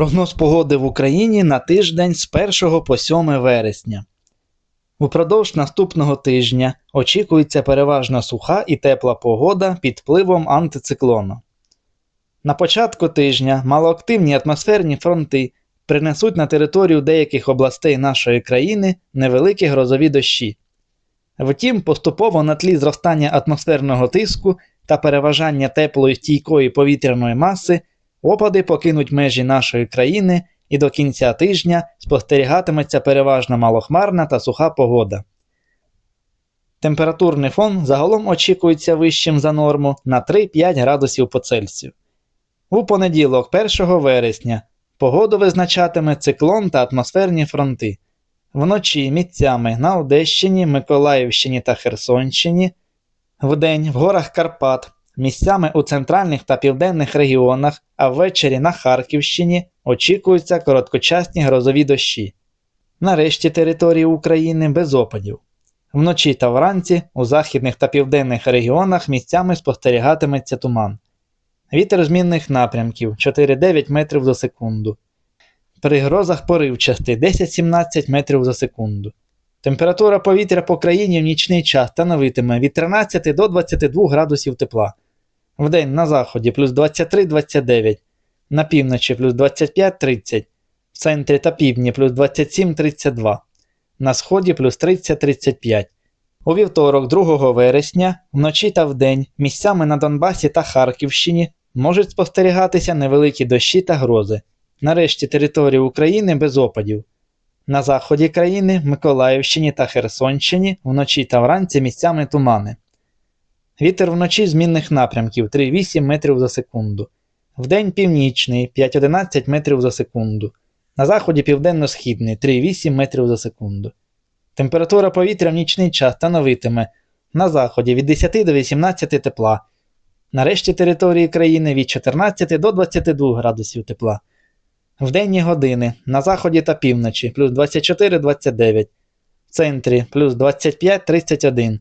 Прогноз погоди в Україні на тиждень з 1 по 7 вересня. Упродовж наступного тижня очікується переважно суха і тепла погода під впливом антициклону. На початку тижня малоактивні атмосферні фронти принесуть на територію деяких областей нашої країни невеликі грозові дощі. Втім, поступово на тлі зростання атмосферного тиску та переважання теплої стійкої повітряної маси опади покинуть межі нашої країни і до кінця тижня спостерігатиметься переважно малохмарна та суха погода. Температурний фон загалом очікується вищим за норму на 3-5 градусів по Цельсію. У понеділок, 1 вересня, погоду визначатиме циклон та атмосферні фронти. Вночі місцями на Одещині, Миколаївщині та Херсонщині, вдень в горах Карпат, місцями у центральних та південних регіонах, а ввечері на Харківщині очікуються короткочасні грозові дощі. На решті території України без опадів. Вночі та вранці у західних та південних регіонах місцями спостерігатиметься туман. Вітер змінних напрямків 4-9 метрів за секунду. При грозах поривчастий 10-17 метрів за секунду. Температура повітря по країні в нічний час становитиме від 13 до 22 градусів тепла. Вдень на заході плюс 23-29, на півночі плюс 25-30, в центрі та півдні плюс 27-32, на сході плюс 30-35. У вівторок, 2 вересня, вночі та вдень місцями на Донбасі та Харківщині можуть спостерігатися невеликі дощі та грози. Нарешті території України без опадів. На заході країни, Миколаївщині та Херсонщині вночі та вранці місцями тумани. Вітер вночі змінних напрямків 3,8 метрів за секунду. Вдень північний 5-11 метрів за секунду. На заході південно-східний 3,8 метрів за секунду. Температура повітря в нічний час становитиме на заході від 10 до 18 тепла. На решті території країни від 14 до 22 градусів тепла. В денні години на заході та півночі плюс 24-29, в центрі плюс 25-31,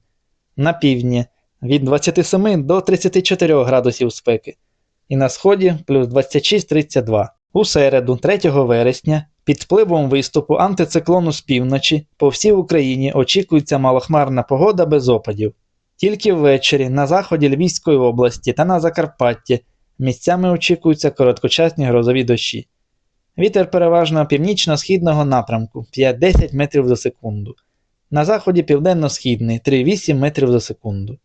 на півдні від 27 до 34 градусів спеки, і на сході плюс 26-32. У середу, 3 вересня, під впливом виступу антициклону з півночі по всій Україні очікується малохмарна погода без опадів. Тільки ввечері на заході Львівської області та на Закарпатті місцями очікуються короткочасні грозові дощі. Вітер переважно північно-східного напрямку 5-10 метрів за секунду. На заході південно-східний 3-8 метрів за секунду.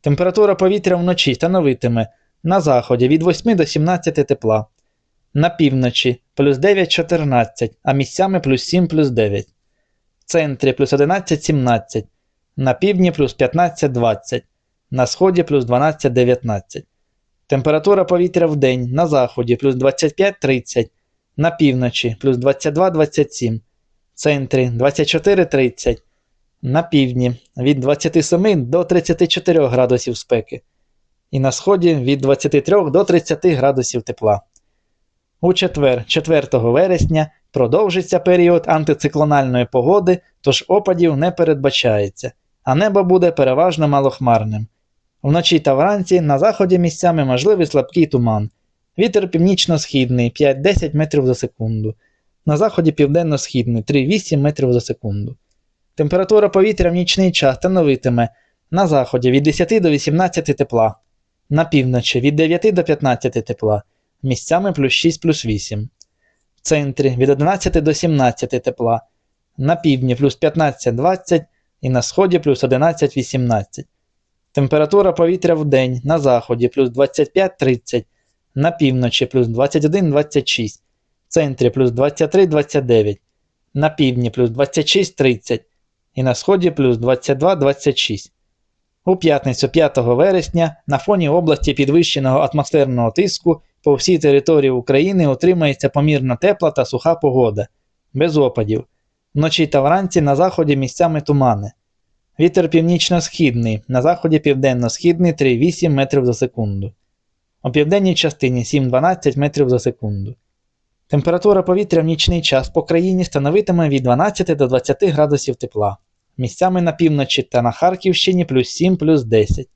Температура повітря вночі становитиме на заході від 8 до 17 тепла, на півночі плюс 9-14, а місцями плюс 7 плюс 9, в центрі плюс 11-17, на півдні плюс 15-20, на сході плюс 12-19. Температура повітря в день на заході плюс 25-30, на півночі плюс 22-27, в центрі 24-30, на півдні від 27 до 34 градусів спеки, і на сході від 23 до 30 градусів тепла. У четвер, 4 вересня, продовжиться період антициклональної погоди, тож опадів не передбачається, а небо буде переважно малохмарним. Вночі та вранці на заході місцями можливий слабкий туман. Вітер північно-східний 5-10 метрів за секунду. На заході південно-східний 3-8 метрів за секунду. Температура повітря в нічний час становитиме на заході від 10 до 18 тепла, на півночі від 9 до 15 тепла, місцями плюс 6 плюс 8, в центрі від 11 до 17 тепла, на півдні плюс 15-20 і на сході плюс 11-18. Температура повітря в день на заході плюс 25-30, на півночі плюс 21-26, в центрі плюс 23-29, на півдні плюс 26-30 і на сході плюс 22-26. У п'ятницю 5 вересня на фоні області підвищеного атмосферного тиску по всій території України утримається помірно тепла та суха погода, без опадів. Вночі та вранці на заході місцями тумани. Вітер північно-східний, на заході південно-східний 3,8 метрів за секунду. У південній частині 7-12 метрів за секунду. Температура повітря в нічний час по країні становитиме від 12 до 20 градусів тепла. Місцями на півночі та на Харківщині плюс 7 плюс 10.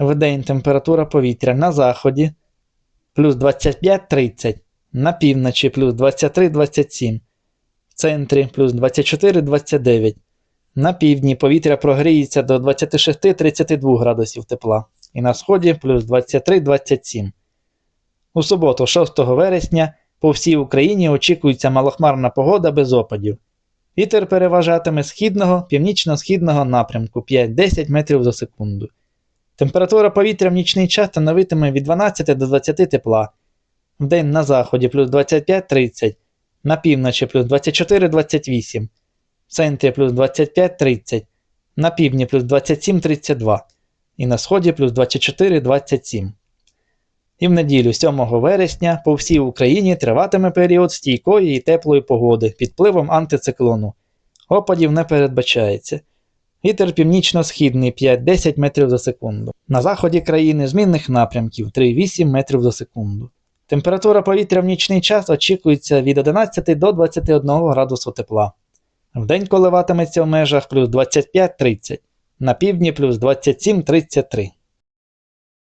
Вдень температура повітря на заході плюс 25-30, на півночі плюс 23-27, в центрі плюс 24-29. На півдні повітря прогріється до 26-32 градусів тепла. І на сході плюс 23-27. У суботу, 6 вересня, по всій Україні очікується малохмарна погода без опадів. Вітер переважатиме східного, північно-східного напрямку 5-10 метрів за секунду. Температура повітря в нічний час становитиме від 12 до 20 тепла. Вдень на заході плюс 25-30, на півночі плюс 24-28, в центрі плюс 25-30, на півдні плюс 27-32 і на сході плюс 24-27. І в неділю 7 вересня по всій Україні триватиме період стійкої і теплої погоди під впливом антициклону. Опадів не передбачається. Вітер північно-східний 5-10 метрів за секунду. На заході країни змінних напрямків 3-8 метрів за секунду. Температура повітря в нічний час очікується від 11 до 21 градусу тепла. Вдень коливатиметься в межах плюс 25-30, на півдні плюс 27-33.